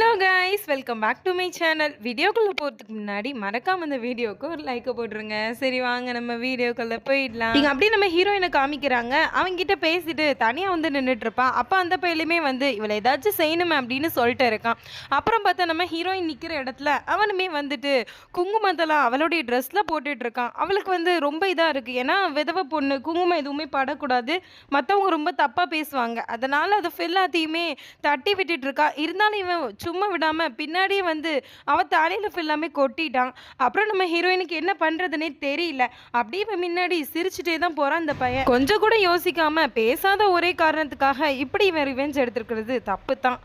Hello guys welcome back to my channel வீடியோக்குள்ளே போகிறதுக்கு முன்னாடி மறக்காம இந்த வீடியோக்கு ஒரு லைக்கை போட்டுருங்க. சரி வாங்க நம்ம வீடியோக்குள்ளே போயிடலாம். நீங்கள் அப்படியே நம்ம ஹீரோயினை காமிக்கிறாங்க. அவங்ககிட்ட பேசிட்டு தனியாக வந்து நின்றுட்டுருப்பான் அப்போ அந்த பையிலுமே வந்து இவளை ஏதாச்சும் செய்யணுமே அப்படின்னு சொல்லிட்டு இருக்கான். அப்புறம் பார்த்தா நம்ம ஹீரோயின் நிற்கிற இடத்துல அவனுமே வந்துட்டு குங்குமத்தெல்லாம் அவளுடைய ட்ரெஸ்ஸில் போட்டுட்டு இருக்கான் அவளுக்கு வந்து ரொம்ப இதாக இருக்குது ஏன்னா விதவை பொண்ணு குங்குமம் எதுவுமே படக்கூடாது. மற்றவங்க ரொம்ப தப்பாக பேசுவாங்க. அதனால் அது எல்லாத்தையுமே தட்டி விட்டுட்டு இருக்கா இருந்தாலும் இவன் சும்மா விடாம பின்னாடியே வந்து அவ தலையில் ஃபுல்லாமே கொட்டிட்டான் அப்புறம் நம்ம ஹீரோயினுக்கு என்ன பண்றதுனே தெரியல. அப்படியே இப்போ முன்னாடி சிரிச்சுட்டே தான் போகிறான் இந்த பையன். கொஞ்சம் கூட யோசிக்காம பேசாத ஒரே காரணத்துக்காக இப்படி இவன் ரிவெஞ்ச் எடுத்திருக்கிறது தப்பு தான்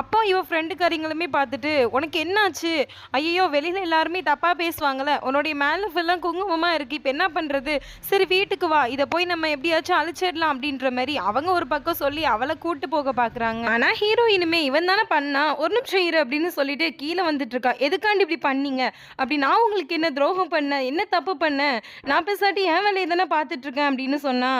அப்போ இவன் ஃப்ரெண்டுக்காரிங்களுமே பார்த்துட்டு உனக்கு என்னாச்சு? ஐயோ வெளியில எல்லாருமே தப்பாக பேசுவாங்கல்ல. உன்னுடைய மேலே ஃபுல்லாக குங்குமமாக இருக்கு. இப்போ என்ன பண்ணுறது சரி வீட்டுக்கு வா. இதை போய் நம்ம எப்படியாச்சும் அழிச்சிடலாம். அப்படின்ற மாதிரி அவங்க ஒரு பக்கம் சொல்லி அவளை கூட்டு போக பார்க்குறாங்க. ஆனால் ஹீரோயினுமே இவன் தானே பண்ணா. ஒரு நிமிஷம் இரு அப்படின்னு சொல்லிட்டு கீழே வந்துட்டு இருக்கா எதுக்காண்டி இப்படி பண்ணீங்க? அப்படி நான் உங்களுக்கு என்ன துரோகம் பண்ணேன் என்ன தப்பு பண்ணேன் நான் பேசாட்டி என் வேலையை தானே பார்த்துட்டு இருக்கேன் அப்படின்னு சொன்னா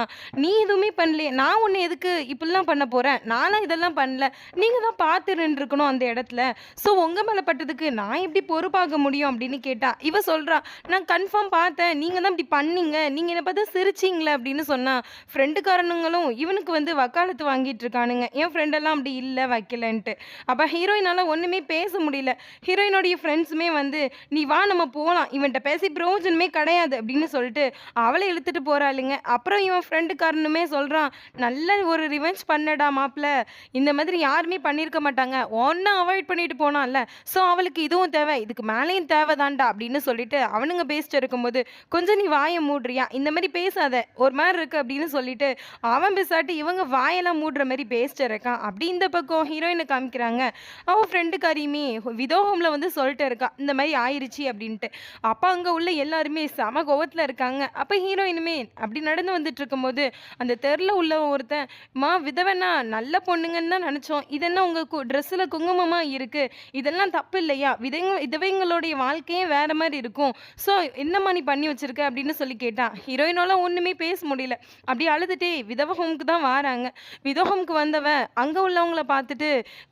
நீ எதுவுமே பண்ணலையே. நான் உன்னை எதுக்கு இப்படிலாம் பண்ண போறேன்? நானும் இதெல்லாம் பண்ணல. நீங்க தான் பார்த்து நின்றுருக்கணும் அந்த இடத்துல. ஸோ உங்க மேலே பட்டதுக்கு நான் எப்படி பொறுப்பாக முடியும் அப்படின்னு கேட்டா இவ சொல்றா நான் கன்ஃபார்ம் பார்த்தேன். நீங்க தான் இப்படி பண்ணீங்க. நீங்க என்னை பார்த்தா சிரிச்சிங்களே அப்படின்னு சொன்னா ஃப்ரெண்டுக்காரனுங்களும் இவனுக்கு வந்து வக்காலத்து வாங்கிட்டு இருக்கானுங்க என் ஃப்ரெண்டெல்லாம் அப்படி இல்லை வைக்கலன்ட்டு. அப்போ ஹீரோயினால் ஒன்றுமே பேச முடியல. ஹீரோயினோடைய ஃப்ரெண்ட்ஸுமே வந்து நீ வா நம்ம போகலாம் இவன்கிட்ட பேசி பிரயோஜனமே கிடையாது. அப்படின்னு சொல்லிட்டு அவளை இழுத்துட்டு போகிறாளுங்க அப்புறம் இவன் ஃப்ரெண்டுக்காரனுமே சொல்கிறான் நல்ல ஒரு ரிவெஞ்ச் பண்ணடா மாப்பிள்ள இந்த மாதிரி யாருமே பண்ணியிருக்க மாட்டாங்க. ஒன்றை அவாய்ட் பண்ணிட்டு போனான்ல. ஸோ அவளுக்கு இதுவும் தேவை. இதுக்கு மேலேயும் தேவைதான்டா. அப்படின்னு சொல்லிட்டு அவனுங்க பேசிட்டு இருக்கும்போது கொஞ்சம் நீ வாயை மூடுறியா? இந்த மாதிரி பேசாத. ஒரு மாதிரி இருக்கு. அப்படின்னு சொல்லிட்டு அவன் பேசாட்டி இவங்க வாயெல்லாம் மூடுற மாதிரி பேசிட்டு இருக்கான். அப்படி இந்த பக்கம் ஹீரோயினை காமிக்கிறாங்க. அவள் ஃப்ரெண்டுக்காரியுமே விதோ ஹோமில் வந்து சொல்லிட்டு இருக்கா இந்த மாதிரி ஆயிடுச்சு அப்படின்ட்டு. அப்போ அங்கே உள்ள எல்லாருமே செம கோவத்தில் இருக்காங்க. அப்போ ஹீரோயினுமே அப்படி நடந்து வந்துட்டு இருக்கும்போது அந்த தெருல உள்ள ஒருத்தன் மா விதவனா நல்ல பொண்ணுங்கன்னு தான் நினச்சோம். இதென்ன உங்கள் ட்ரெஸ்ஸில் குங்குமமாக இருக்குது இதெல்லாம் தப்பு இல்லையா? விதைங்க விதவைங்களுடைய வாழ்க்கையே வேறு மாதிரி இருக்கும். ஸோ என்னம்மா நீ பண்ணி வச்சிருக்க? அப்படின்னு சொல்லி கேட்டான் ஹீரோயினால ஒன்றுமே பேச முடியல. அப்படி அழுதுட்டே விதவ ஹோமுக்கு தான் வராங்க. விதவ ஹோமுக்கு வந்தவன் அங்கே உள்ளவங்கள பார்த்துட்டு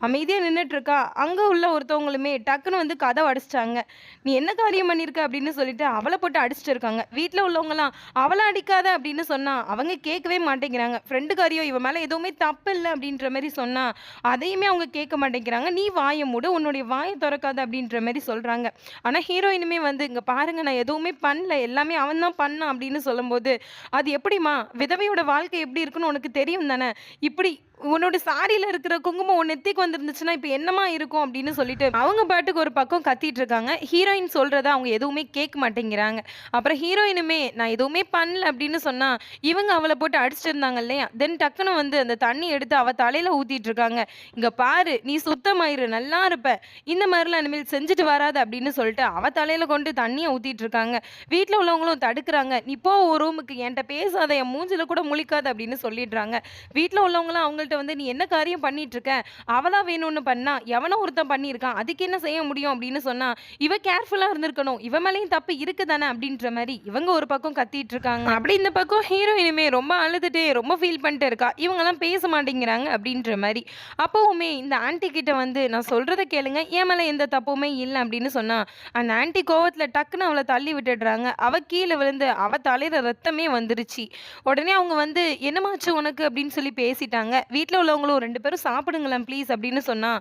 அமைதியாக நின்றுட்டு இருக்கா? அங்கே உள்ள ஒருத்தவங்களுமே டக்குன்னு வந்து கதை அடிச்சிட்டாங்க. நீ என்ன காரியம் பண்ணியிருக்க அப்படின்னு சொல்லிட்டு அவளை போட்டு அடிச்சிட்டு இருக்காங்க. வீட்டில் உள்ளவங்களாம் அவளை அடிக்காத அப்படின்னு சொன்னால் அவங்க கேட்கவே மாட்டேங்கிறாங்க. ஃப்ரெண்டுக்காரியோ இவன் மேலே எதுவுமே தப்பு இல்லை அப்படின்ற மாதிரி சொன்னால் அதையுமே அவங்க கேட்க மாட்டேங்கிறாங்க. நீ வாயை மூடு உன்னுடைய வாயை திறக்காத அப்படின்ற மாதிரி சொல்கிறாங்க ஆனால் ஹீரோயினுமே வந்து இங்கே பாருங்க நான் எதுவுமே பண்ணல எல்லாமே அவன் தான் பண்ணான் அப்படின்னு சொல்லும்போது அது எப்படிம்மா? விதவையோட வாழ்க்கை எப்படி இருக்குன்னு உனக்கு தெரியும் தானே? இப்படி உன்னோட சாரியில இருக்கிற குங்குமம் உன் நெத்திக்கு வந்துருந்துச்சுன்னா இப்போ என்னமா இருக்கும் அப்படின்னு சொல்லிட்டு அவங்க பாட்டுக்கு ஒரு பக்கம் கத்திட்டு இருக்காங்க. ஹீரோயின் சொல்கிறத அவங்க எதுவுமே கேட்க மாட்டேங்கிறாங்க. அப்புறம் ஹீரோயினுமே நான் எதுவுமே பண்ணல அப்படின்னு சொன்னா இவங்க அவளை போட்டு அடிச்சிட்டு இருந்தாங்க இல்லையா? தென் டக்குன்னு வந்து அந்த தண்ணி எடுத்து அவ தலையில ஊத்திட்டு இருக்காங்க. இங்க பாரு நீ சுத்தமாயிரு நல்லா இருப்ப. இந்த மாதிரிலாம் இனிமேல் செஞ்சுட்டு வராது அப்படின்னு சொல்லிட்டு அவ தலையில கொண்டு தண்ணியை ஊத்திட்டு இருக்காங்க. வீட்டில் உள்ளவங்களும் தடுக்கிறாங்க. நீ போ ஒரு ரூமுக்கு என்கிட்ட பேசாத என் மூஞ்சில கூட முழிக்காது அப்படின்னு சொல்லிடுறாங்க. வீட்டில் உள்ளவங்களும் அவங்கள்ட்ட வந்து நீ என்ன காரியம் பண்ணிட்டு இருக்க அவளா வேணும்னு பண்ணா எவனோ ஒருத்தன் பண்ணியிருக்கான். அதுக்கு என்ன செய்ய முடியும்? அப்படின்னு சொன்னா இவ கேர்ஃபுல்லா இருந்திருக்கணும். இவ மேலேயும் தப்பு இருக்கு தானே அப்படின்ற மாதிரி இவங்க ஒரு பக்கம் கத்திட்டு இருக்காங்க அப்படி இந்த பக்கம் ஹீரோயினுமே ரொம்ப அழுதுட்டே ரொம்ப ஃபீல் பண்ணிட்டு இருக்கா. இவங்கெல்லாம் பேச மாட்டேங்கிறாங்க அப்படின்ற மாதிரி. அப்போவுமே இந்த ஆன்ட்டி கிட்ட வந்து நான் சொல்றதை கேளுங்க. என் மேல எந்த தப்புமே இல்லை. அப்படின்னு சொன்னா அந்த ஆன்ட்டி கோவத்துல டக்குன்னு அவளை தள்ளி விட்டுடுறாங்க. அவ கீழே விழுந்து அவ தலையில ரத்தமே வந்துருச்சு. உடனே அவங்க வந்து என்னமாச்சு உனக்கு? அப்படின்னு சொல்லி பேசிட்டாங்க. வீட்டில் உள்ளவங்களும் ரெண்டு பேரும் சாப்பிடுங்களேன் ப்ளீஸ் அப்படின்னு சொன்னா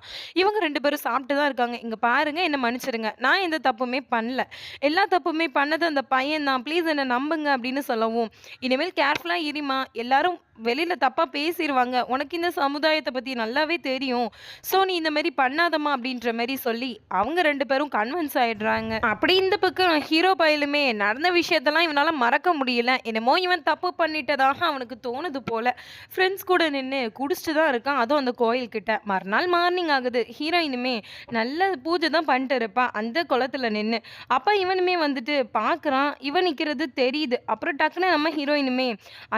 இவங்க ரெண்டு பேரும் சாப்பிட்டு தான் இருக்காங்க. இங்க பாருங்க என்னை மன்னிச்சிடுங்க நான் எந்த தப்புமே பண்ணல. எல்லா தப்புமே பண்ணது அந்த பையன் தான். ப்ளீஸ் என்னை நம்புங்க அப்படின்னு சொல்லவும். இனிமேல் கேர்ஃபுல்லாக இருமா. எல்லாரும் வெளியில் தப்பாக பேசிடுவாங்க உனக்கு இந்த சமுதாயத்தை பற்றி நல்லாவே தெரியும். ஸோ நீ இந்த மாதிரி பண்ணாதம்மா அப்படின்ற மாதிரி சொல்லி அவங்க ரெண்டு பேரும் கன்வின்ஸ் ஆகிடுறாங்க அப்படி இந்த பக்கம் ஹீரோ பயிலுமே நடந்த விஷயத்தெல்லாம் இவனால் மறக்க முடியல. என்னமோ இவன் தப்பு பண்ணிட்டதாக அவனுக்கு தோணுது போல். ஃப்ரெண்ட்ஸ் கூட நின்று குடிச்சிட்டு தான் இருக்கான். அதுவும் அந்த கோயில்கிட்ட. மறுநாள் மார்னிங் ஆகுது. ஹீரோயினுமே நல்ல பூஜை தான் பண்ணிட்டு இருப்பான் அந்த குளத்துல நின்று அப்போ இவனுமே வந்துட்டு பார்க்குறான் இவன் நிற்கிறது தெரியுது. அப்புறம் டக்குன்னு நம்ம ஹீரோயினுமே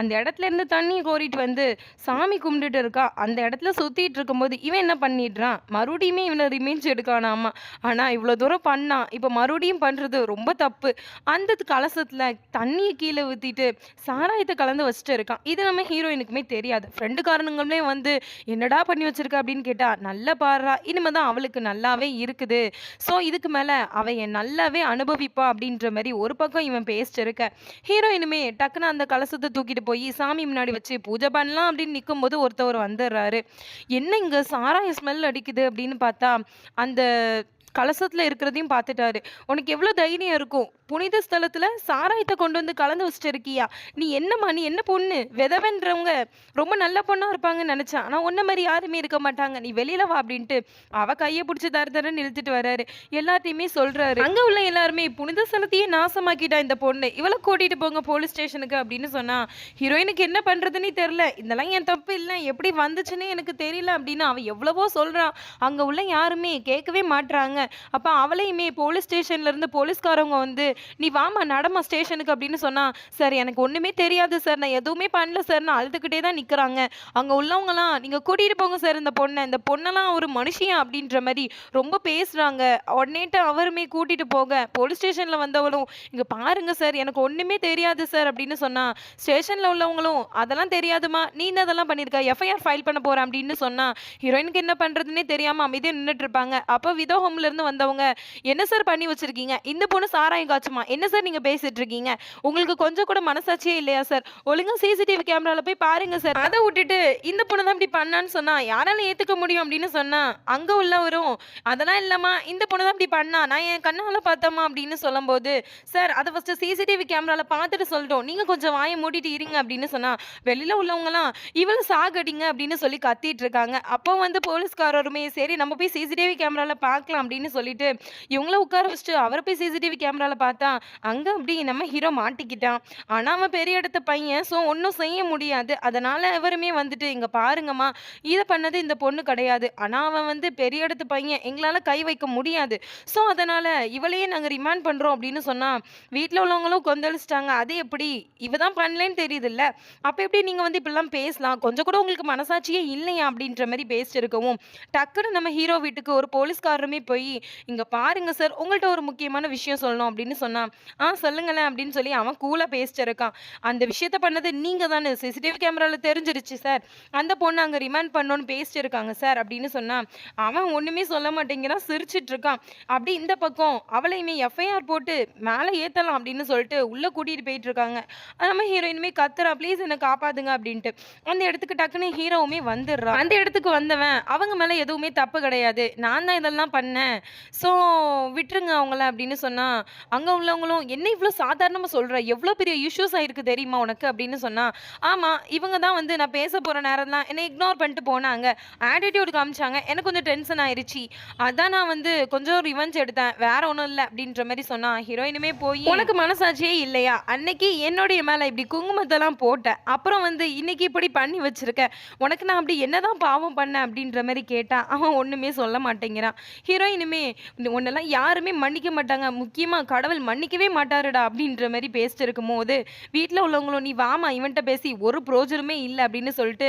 அந்த இடத்துல இருந்து தண்ணி கோரிட்டு வந்து சாமி கும்பிட்டுட்டு இருக்கா. அந்த இடத்துல சுற்றிட்டு இருக்கும்போது இவன் என்ன பண்ணிடுறான்? மறுபடியுமே இவனை ரிமைன்ஸ் எடுக்கானாமா ஆனால் இவ்வளோ தூரம் பண்ணான் இப்போ மறுபடியும் பண்ணுறது ரொம்ப தப்பு. அந்த கலசத்தில் தண்ணியை கீழே ஊற்றிட்டு சாராயத்தை கலந்து வச்சுட்டு இருக்கான். இது நம்ம ஹீரோயினுக்குமே தெரியாது. ஃப்ரெண்டு காரணங்களுமே வந்து என்னடா பண்ணி வச்சிருக்க? அப்படின்னு கேட்டால் நல்லா பாடுறா. இனிமேல் தான் அவளுக்கு நல்லாவே இருக்குது. ஸோ இதுக்கு மேலே அவன் என் நல்லாவே அனுபவிப்பா. அப்படின்ற மாதிரி ஒரு பக்கம் இவன் பேசிட்டு இருக்க. ஹீரோயினுமே டக்குன்னு அந்த கலசத்தை தூக்கிட்டு போய் சாமி முன்னாடி வச்சு பூஜை பண்ணலாம் அப்படின்னு நிற்கும்போது ஒருத்தவர் வந்துடுறாரு என்ன இங்கே சாராய ஸ்மெல் அடிக்குது? அப்படின்னு பார்த்தா அந்த கலசத்தில் இருக்கிறதையும் பார்த்துட்டாரு. உனக்கு எவ்வளோ தைரியம் இருக்கும்? புனித ஸ்தலத்தில் சாராயத்தை கொண்டு வந்து கலந்து வச்சுட்டு இருக்கியா நீ என்னம்மா நீ என்ன பொண்ணு? விதவன்றவங்க ரொம்ப நல்ல பொண்ணாக இருப்பாங்கன்னு நினச்சேன் ஆனால் ஒன்றை மாதிரி யாருமே இருக்க மாட்டாங்க. நீ வெளியில வா அப்படின்ட்டு அவ கையை பிடிச்சி தர தரன்னு இழுத்துட்டு வர்றாரு எல்லாத்தையுமே சொல்கிறாரு அங்கே உள்ள எல்லாருமே புனித ஸ்தலத்தையே நாசமாக்கிட்டா இந்த பொண்ணு. இவளை கூட்டிகிட்டு போங்க போலீஸ் ஸ்டேஷனுக்கு அப்படின்னு சொன்னால் ஹீரோயினுக்கு என்ன பண்ணுறதுன்னே தெரில இதெல்லாம் என் தப்பு இல்லை. எப்படி வந்துச்சுன்னு எனக்கு தெரியல அப்படின்னு அவன் எவ்வளவோ சொல்கிறான் அங்கே உள்ள யாருமே கேட்கவே மாட்றாங்க. அப்போ அவளையுமே போலீஸ் ஸ்டேஷன்லேருந்து போலீஸ்காரவங்க வந்து நீ வாமா நடமா ஸ்டேஷனுக்கு அப்படின்னு சொன்னா சார் எனக்கு ஒன்றுமே தெரியாது சார். நான் எதுவுமே பண்ணல சார். நான் அழுதுகிட்டே தான் நிற்கிறாங்க அங்கே உள்ளவங்களாம் நீங்கள் கூட்டிகிட்டு போங்க சார் இந்த பொண்ணை. இந்த பொண்ணெல்லாம் ஒரு மனுஷியா? அப்படின்ற மாதிரி ரொம்ப பேசுகிறாங்க உடனேட்டு அவருமே கூட்டிகிட்டு போக போலீஸ் ஸ்டேஷனில் வந்தவளும் இங்கே பாருங்க சார். எனக்கு ஒன்றுமே தெரியாது சார். அப்படின்னு சொன்னால் ஸ்டேஷனில் உள்ளவங்களும் அதெல்லாம் தெரியாதுமா நீ இந்த அதெல்லாம் பண்ணியிருக்கா எஃப்ஐஆர் ஃபைல் பண்ண போகிறேன் அப்படின்னு சொன்னால் ஹீரோயினுக்கு என்ன பண்ணுறதுன்னே தெரியாமல் அமைதியாக நின்றுட்டு இருப்பாங்க. அப்போ விதோ ஹோம்ல இருந்து வந்தவங்க என்ன சார் பண்ணி வச்சிருக்கீங்க? இந்த பொண்ணு சாராயம் காய்ச்சுமா? என்ன சார் நீங்க பேசிட்டு இருக்கீங்க உங்களுக்கு கொஞ்சம் கூட மனசாட்சியே இல்லையா சார்? ஒழுங்கா சிசிடிவி கேமரால போய் பாருங்க சார். அதை விட்டுட்டு இந்த பொண்ணு தான் இப்படி பண்ணான்னு சொன்னா யாரால ஏத்துக்க முடியும்? அப்படின்னு சொன்னா அங்க உள்ளவரும் அதெல்லாம் இல்லம்மா இந்த பொண்ணு தான் இப்படி பண்ணா. நான் என் கண்ணால பார்த்தம்மா அப்படின்னு சொல்லும் போது சார் அதை ஃபர்ஸ்ட் சிசிடிவி கேமரால பார்த்துட்டு சொல்லிட்டோம். நீங்க கொஞ்சம் வாயை மூடிட்டு இருங்க அப்படின்னு சொன்னா வெளியில உள்ளவங்கலாம் இவளை சாகடிங்க அப்படின்னு சொல்லி கத்திட்டு இருக்காங்க. அப்போ வந்து போலீஸ்காரருமே சரி நம்ம போய் சிசிடிவி கேமரால பார்க்கலாம் அப்படின்னு சொல்லிட்டு இவங்கள உட்கார வச்சுட்டு அவரை போய் சிசிடிவி கேமரால பார்த்தா அங்க அப்படி நம்ம ஹீரோ மாட்டிக்கிட்டான். ஆனா அவன் பெரிய இடத்த பையன் ஸோ ஒன்றும் செய்ய முடியாது. அதனால இவருமே வந்துட்டு இங்க பாருங்கம்மா இதை பண்ணது இந்த பொண்ணு கிடையாது. ஆனா அவன் வந்து பெரிய இடத்து பையன் எங்களால கை வைக்க முடியாது. ஸோ அதனால இவளையே நாங்க ரிமாண்ட் பண்றோம் அப்படின்னு சொன்னா வீட்டில் உள்ளவங்களும் கொந்தளிச்சிட்டாங்க. அது எப்படி? இவ தான் பண்ணலன்னு தெரியுதுல்ல. அப்போ எப்படி நீங்கள் வந்து இப்படிலாம் பேசலாம்? கொஞ்சம் கூட உங்களுக்கு மனசாட்சியே இல்லையா? அப்படின்ற மாதிரி பேசிட்டு இருக்கவும் டக்குன்னு நம்ம ஹீரோ வீட்டுக்கு ஒரு போலீஸ்காரருமே போய் இங்கே பாருங்க சார் உங்கள்கிட்ட ஒரு முக்கியமான விஷயம் சொல்லணும் அப்படின்னு சொன்னான் ஆ சொல்லுங்களேன் அப்படின்னு சொல்லி அவன் கூலாக பேசிட்டு இருக்கான். அந்த விஷயத்த பண்ணது நீங்கள் தானே சிசிடிவி கேமராவில் தெரிஞ்சிருச்சு சார் அந்த பொண்ணு அங்கே ரிமாண்ட் பண்ணோன்னு பேசிட்டு இருக்காங்க சார் அப்படின்னு சொன்னான் அவன் ஒன்றுமே சொல்ல மாட்டேங்கிறான் சிரிச்சிட்டு இருக்கான். அப்படி இந்த பக்கம் அவளையுமே எஃப்ஐஆர் போட்டு மேலே ஏற்றலாம் அப்படின்னு சொல்லிட்டு உள்ளே கூட்டிகிட்டு போயிட்டு இருக்காங்க. நம்ம ஹீரோயினுமே கத்துறா ப்ளீஸ் என்னை காப்பாத்துங்க அப்படின்ட்டு. அந்த இடத்துக்கு டக்குன்னு ஹீரோவுமே வந்துடுறான். அந்த இடத்துக்கு வந்தவன் அவங்க மேலே எதுவுமே தப்பு கிடையாது. நான் தான் இதெல்லாம் பண்ணேன். ஸோ விட்டுருங்க அவங்கள அப்படின்னு சொன்னால் அங்கே உள்ளவங்களும் என்ன இவ்வளோ சாதாரணமாக சொல்கிற எவ்வளோ பெரிய இஷ்யூஸ் ஆகிருக்கு தெரியுமா உனக்கு? அப்படின்னு சொன்னால் ஆமாம் இவங்க தான் வந்து நான் பேச போகிற நேரம்லாம் என்னை இக்னோர் பண்ணிட்டு போனாங்க. ஆட்டிடியூட் காமிச்சாங்க. எனக்கு கொஞ்சம் டென்ஷன் ஆயிடுச்சு அதான் நான் வந்து கொஞ்சம் ரிவெஞ்ச் எடுத்தேன். வேற ஒன்றும் இல்லை. அப்படின்ற மாதிரி சொன்னால் ஹீரோயினுமே போய் உனக்கு மனசாட்சியே இல்லையா? அன்னைக்கு என்னுடைய மேலே இப்படி குங்குமத்தெல்லாம் போட்டேன் அப்புறம் வந்து இன்னைக்கு இப்படி பண்ணி வச்சிருக்கேன் உனக்கு நான் அப்படி என்னதான் பாவம் பண்ணேன் அப்படின்ற மாதிரி கேட்டால் அவன் ஒன்றுமே சொல்ல மாட்டேங்கிறான். ஹீரோயின் வேணுமே உன்னெல்லாம் யாருமே மன்னிக்க மாட்டாங்க. முக்கியமாக கடவுள் மன்னிக்கவே மாட்டாருடா அப்படின்ற மாதிரி பேசிட்டு இருக்கும்போது வீட்டில் உள்ளவங்களும் நீ வாமா இவன்கிட்ட பேசி ஒரு ப்ரோஜனமே இல்லை அப்படின்னு சொல்லிட்டு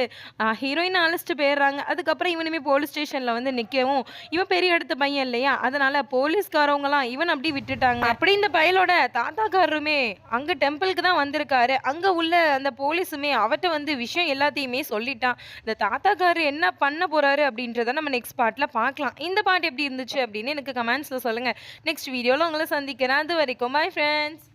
ஹீரோயினை அழைச்சிட்டு போயிடுறாங்க. அதுக்கப்புறம் இவனுமே போலீஸ் ஸ்டேஷனில் வந்து நிற்கவும் இவன் பெரிய இடத்து பையன் இல்லையா? அதனால போலீஸ்காரவங்களாம் இவன் அப்படி விட்டுட்டாங்க. அப்படி இந்த பயலோட தாத்தாக்காரருமே அங்கே டெம்பிளுக்கு தான் வந்திருக்காரு. அங்கே உள்ள அந்த போலீஸுமே அவட்ட வந்து விஷயம் எல்லாத்தையுமே சொல்லிட்டான். இந்த தாத்தாக்காரர் என்ன பண்ண போறாரு அப்படின்றத நம்ம நெக்ஸ்ட் பார்ட்டில் பார்க்கலாம். இந்த பாட்டு எப்படி இருந்துச்சு? அப்படின்னு எனக்கு கமெண்ட்ஸில் சொல்லுங்கள் நெக்ஸ்ட் வீடியோவில் உங்களை சந்திக்கிறேன். அது வரைக்கும் பை ஃப்ரெண்ட்ஸ்